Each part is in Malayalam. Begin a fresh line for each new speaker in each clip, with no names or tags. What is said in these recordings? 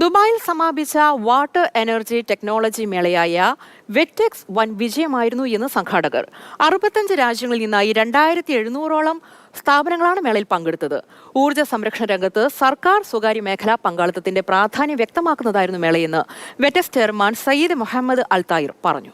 ദുബായിൽ സമാപിച്ച വാട്ടർ എനർജി ടെക്നോളജി മേളയായ വെറ്റെക്സ് വൻ വിജയമായിരുന്നു എന്ന് സംഘാടകർ. അറുപത്തഞ്ച് രാജ്യങ്ങളിൽ നിന്നായി രണ്ടായിരത്തി എഴുന്നൂറോളം സ്ഥാപനങ്ങളാണ് മേളയിൽ പങ്കെടുത്തത്. ഊർജ സംരക്ഷണ രംഗത്ത് സർക്കാർ സ്വകാര്യ മേഖലാ പങ്കാളിത്തത്തിന്റെ പ്രാധാന്യം വ്യക്തമാക്കുന്നതായിരുന്നു മേളയെന്ന് WETEX chairman Saeed Mohammed Al Tayer പറഞ്ഞു.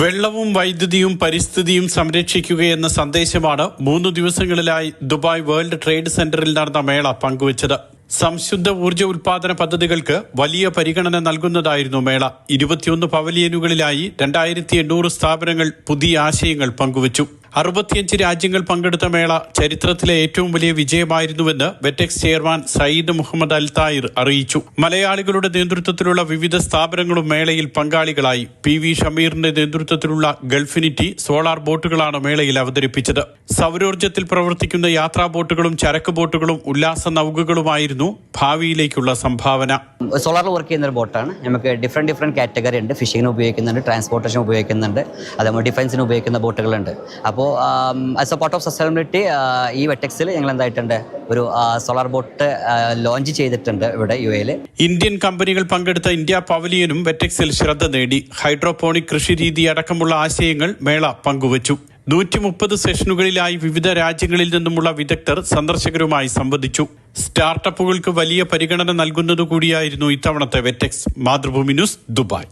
വെള്ളവും വൈദ്യുതിയും പരിസ്ഥിതിയും സംരക്ഷിക്കുകയെന്ന സന്ദേശമാണ് മൂന്ന് ദിവസങ്ങളിലായി ദുബായ് വേൾഡ് ട്രേഡ് സെന്ററിൽ നടന്ന മേള പങ്കുവച്ചത്. സംശുദ്ധ ഊർജ ഉൽപാദന പദ്ധതികൾക്ക് വലിയ പരിഗണന നൽകുന്നതായിരുന്നു മേള. ഇരുപത്തിയൊന്ന് പവലിയനുകളിലായി രണ്ടായിരത്തി എണ്ണൂറ് സ്ഥാപനങ്ങൾ പുതിയ ആശയങ്ങൾ പങ്കുവച്ചു. അറുപത്തിയഞ്ച് രാജ്യങ്ങൾ പങ്കെടുത്ത മേള ചരിത്രത്തിലെ ഏറ്റവും വലിയ വിജയമായിരുന്നുവെന്ന് WETEX chairman Saeed Mohammed Al Tayer അറിയിച്ചു. മലയാളികളുടെ നേതൃത്വത്തിലുള്ള വിവിധ സ്ഥാപനങ്ങളും മേളയിൽ പങ്കാളികളായി. പി വി ഷമീറിന്റെ നേതൃത്വത്തിലുള്ള ഗൾഫിനിറ്റി സോളാർ ബോട്ടുകളാണ് മേളയിൽ അവതരിപ്പിച്ചത്. സൗരോർജത്തിൽ പ്രവർത്തിക്കുന്ന യാത്രാ ബോട്ടുകളും ചരക്ക് ബോട്ടുകളും ഉല്ലാസ നൗകകളുമായിരുന്നു ഭാവിയിലേക്കുള്ള സംഭാവന.
സോളാർ വർക്ക് ചെയ്യുന്ന ഒരു ബോട്ടാണ്. നമുക്ക് ഡിഫറെന്റ് ഡിഫറെന്റ് കാറ്റഗറി ഉണ്ട്. ഫിഷിങ്ങിന് ഉപയോഗിക്കുന്നുണ്ട് ട്രാൻസ്പോർട്ടേഷൻ ഉപയോഗിക്കുന്നുണ്ട് അതേപോലെ ഡിഫൻസിന് ഉപയോഗിക്കുന്ന ബോട്ടുകളുണ്ട്. അപ്പോൾ as a part of sustainability ഈ വെറ്റക്സിൽ ഞങ്ങൾ എന്തായിട്ടുണ്ട് ഒരു സോളാർ ബോട്ട് ലോഞ്ച് ചെയ്തിട്ടുണ്ട് ഇവിടെ യു എയിൽ
ഇന്ത്യൻ കമ്പനികൾ പങ്കെടുത്ത ഇന്ത്യ പവലിയനും വെറ്റക്സിൽ ശ്രദ്ധ നേടി. ഹൈഡ്രോപോണിക് കൃഷി രീതി അടക്കമുള്ള ആശയങ്ങൾ മേള പങ്കുവച്ചു. നൂറ്റി മുപ്പത് സെഷനുകളിലായി വിവിധ രാജ്യങ്ങളിൽ നിന്നുമുള്ള വിദഗ്ധർ സന്ദർശകരുമായി സംവദിച്ചു. സ്റ്റാർട്ടപ്പുകൾക്ക് വലിയ പരിഗണന നൽകുന്നതുകൂടിയായിരുന്നു ഇത്തവണത്തെ വെറ്റെക്സ് മാതൃഭൂമി ന്യൂസ് ദുബായ്.